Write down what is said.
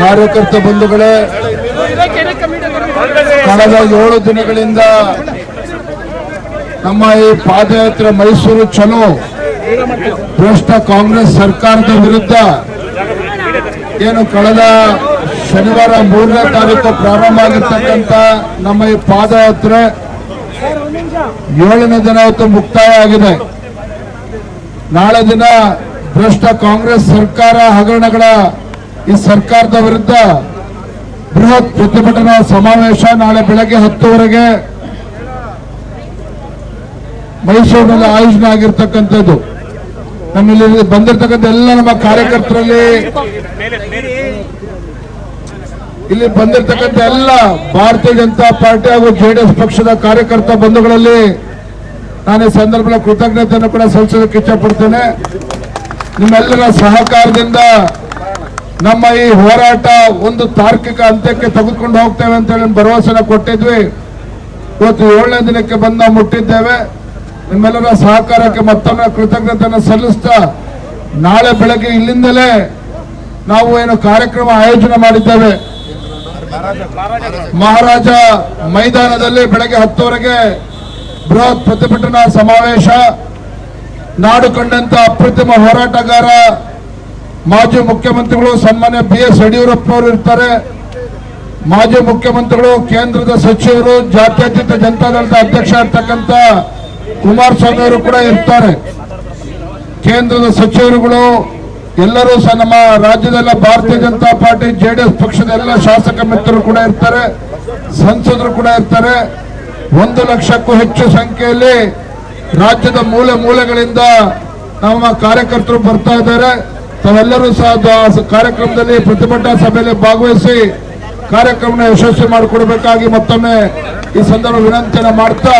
ಕಾರ್ಯಕರ್ತ ಬಂಧುಗಳೇ, ಕಳೆದ ಏಳು ದಿನಗಳಿಂದ ನಮ್ಮ ಈ ಪಾದಯಾತ್ರೆ ಮೈಸೂರು ಚಲೋ. ಭ್ರಷ್ಟ ಕಾಂಗ್ರೆಸ್ ಸರ್ಕಾರದ ವಿರುದ್ಧ ಏನು ಕಳೆದ ಶನಿವಾರ ಮೂರನೇ ತಾರೀಕು ಪ್ರಾರಂಭ ಆಗಿರ್ತಕ್ಕಂಥ ನಮ್ಮ ಈ ಪಾದಯಾತ್ರೆ ಏಳನೇ ದಿನ ಇವತ್ತು ಮುಕ್ತಾಯ ಆಗಿದೆ. ನಾಳೆ ದಿನ ಭ್ರಷ್ಟ ಕಾಂಗ್ರೆಸ್ ಸರ್ಕಾರ ಹಗರಣಗಳ ಈ ಸರ್ಕಾರದ ವಿರುದ್ಧ ಬೃಹತ್ ಪ್ರತಿಭಟನಾ ಸಮಾವೇಶ ನಾಳೆ ಬೆಳಗ್ಗೆ ಹತ್ತುವರೆಗೆ ಮೈಸೂರಿನಲ್ಲಿ ಆಯೋಜನೆ ಆಗಿರ್ತಕ್ಕಂಥದ್ದು. ನಮ್ಮಲ್ಲಿ ಬಂದಿರತಕ್ಕಂಥ ಎಲ್ಲ ನಮ್ಮ ಕಾರ್ಯಕರ್ತರಲ್ಲಿ ಇಲ್ಲಿ ಬಂದಿರತಕ್ಕಂಥ ಎಲ್ಲ ಭಾರತೀಯ ಜನತಾ ಪಾರ್ಟಿ ಹಾಗೂ ಜೆಡಿಎಸ್ ಪಕ್ಷದ ಕಾರ್ಯಕರ್ತ ಬಂಧುಗಳಲ್ಲಿ ನಾನು ಈ ಸಂದರ್ಭದಲ್ಲಿ ಕೃತಜ್ಞತೆಯನ್ನು ಕೂಡ ಸಲ್ಲಿಸೋದಕ್ಕೆ ಇಚ್ಛಪಡ್ತೇನೆ. ನಿಮ್ಮೆಲ್ಲರ ಸಹಕಾರದಿಂದ ನಮ್ಮ ಈ ಹೋರಾಟ ಒಂದು ತಾರ್ಕಿಕ ಅಂತ್ಯಕ್ಕೆ ತೆಗೆದುಕೊಂಡು ಹೋಗ್ತೇವೆ ಅಂತ ಹೇಳಿ ಭರವಸೆನ ಕೊಟ್ಟಿದ್ವಿ. ಇವತ್ತು ಏಳನೇ ದಿನಕ್ಕೆ ಬಂದು ಮುಟ್ಟಿದ್ದೇವೆ. ನಿಮ್ಮೆಲ್ಲರ ಸಹಕಾರಕ್ಕೆ ಮತ್ತೊಮ್ಮೆ ಕೃತಜ್ಞತೆಯನ್ನು ಸಲ್ಲಿಸ್ತಾ ನಾಳೆ ಬೆಳಗ್ಗೆ ಇಲ್ಲಿಂದಲೇ ನಾವು ಏನು ಕಾರ್ಯಕ್ರಮ ಆಯೋಜನೆ ಮಾಡಿದ್ದೇವೆ. ಮಹಾರಾಜ ಮೈದಾನದಲ್ಲಿ ಬೆಳಗ್ಗೆ ಹತ್ತುವರೆಗೆ ಬೃಹತ್ ಪ್ರತಿಭಟನಾ ಸಮಾವೇಶ. ನಾಡು ಕಂಡಂತ ಅಪ್ರತಿಮ ಹೋರಾಟಗಾರ ಮಾಜಿ ಮುಖ್ಯಮಂತ್ರಿಗಳು ಸನ್ಮಾನ್ಯ ಬಿ ಎಸ್ ಯಡಿಯೂರಪ್ಪನವರು ಇರ್ತಾರೆ. ಮಾಜಿ ಮುಖ್ಯಮಂತ್ರಿಗಳು ಕೇಂದ್ರದ ಸಚಿವರು, ಜಾತ್ಯತೀತ ಜನತಾದಳದ ಅಧ್ಯಕ್ಷ ಇರ್ತಕ್ಕಂಥ ಕುಮಾರಸ್ವಾಮಿ ಅವರು ಕೂಡ ಇರ್ತಾರೆ. ಕೇಂದ್ರದ ಸಚಿವರುಗಳು ಎಲ್ಲರೂ ಸಹ ನಮ್ಮ ರಾಜ್ಯದಲ್ಲ ಭಾರತೀಯ ಜನತಾ ಪಾರ್ಟಿ ಜೆಡಿಎಸ್ ಪಕ್ಷದ ಎಲ್ಲ ಶಾಸಕ ಮಿತ್ರರು ಕೂಡ ಇರ್ತಾರೆ. ಸಂಸದರು ಕೂಡ ಇರ್ತಾರೆ. ಒಂದು ಲಕ್ಷಕ್ಕೂ ಹೆಚ್ಚು ಸಂಖ್ಯೆಯಲ್ಲಿ ರಾಜ್ಯದ ಮೂಲೆ ಮೂಲೆಗಳಿಂದ ನಮ್ಮ ಕಾರ್ಯಕರ್ತರು ಬರ್ತಾ ಇದ್ದಾರೆ. ತಾವೆಲ್ಲರೂ ಸಹ ಕಾರ್ಯಕ್ರಮದಲ್ಲಿ ಪ್ರತಿಭಟನಾ ಸಭೆಯಲ್ಲಿ ಭಾಗವಹಿಸಿ ಕಾರ್ಯಕ್ರಮನ ಯಶಸ್ವಿ ಮಾಡಿಕೊಡ್ಬೇಕಾಗಿ ಮತ್ತೊಮ್ಮೆ ಈ ಸಂದರ್ಭ ವಿನಂತಿಯನ್ನು ಮಾಡ್ತಾ